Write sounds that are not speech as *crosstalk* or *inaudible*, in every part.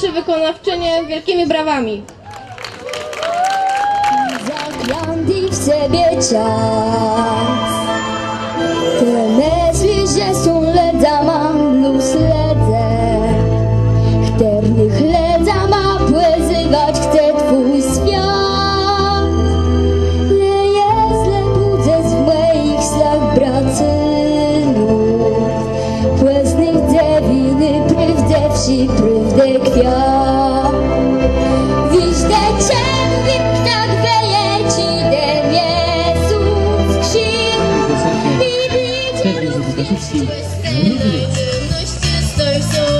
nasze wykonawczynie wielkimi brawami. Zaglądaj w siebie czas Te myśli, że są leda mam luz ledze Chternych leda ma płyzywać chce twój świat. Le jest le budzę z moich snach bracynów Płeznych dewiny prawdę wsi prawdę kwiat Widzę cię w wipkach wieje ci de Jezus krzyk I widzisz Co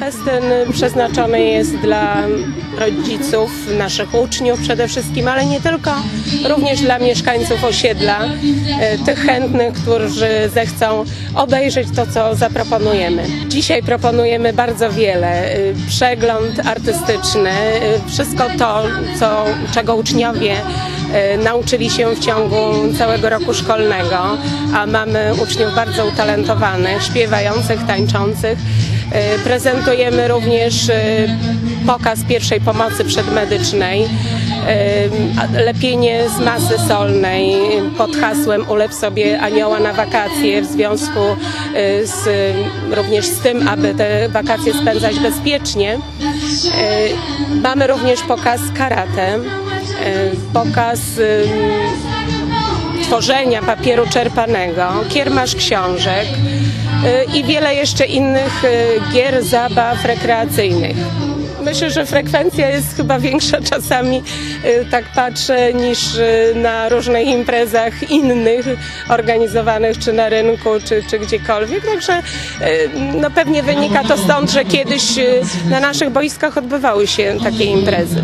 Festyn przeznaczony jest dla rodziców, naszych uczniów przede wszystkim, ale nie tylko, również dla mieszkańców osiedla, e, tych chętnych, którzy zechcą obejrzeć to, co zaproponujemy. Dzisiaj proponujemy bardzo wiele. e, Przegląd artystyczny, e, wszystko to, co, czego uczniowie nauczyli się w ciągu całego roku szkolnego, a mamy uczniów bardzo utalentowanych, śpiewających, tańczących. E, Prezentujemy również e, pokaz pierwszej pomocy przedmedycznej, e, lepienie z masy solnej pod hasłem Ulep sobie anioła na wakacje w związku z, również z tym, aby te wakacje spędzać bezpiecznie. Mamy również pokaz karate, pokaz tworzenia papieru czerpanego, kiermasz książek i wiele jeszcze innych y, gier, zabaw rekreacyjnych. Myślę, że frekwencja jest chyba większa *laughs* czasami, y, tak patrzę, niż na różnych imprezach innych organizowanych, czy na rynku, czy, czy gdziekolwiek. Także no pewnie wynika to stąd, że kiedyś na naszych boiskach odbywały się takie imprezy.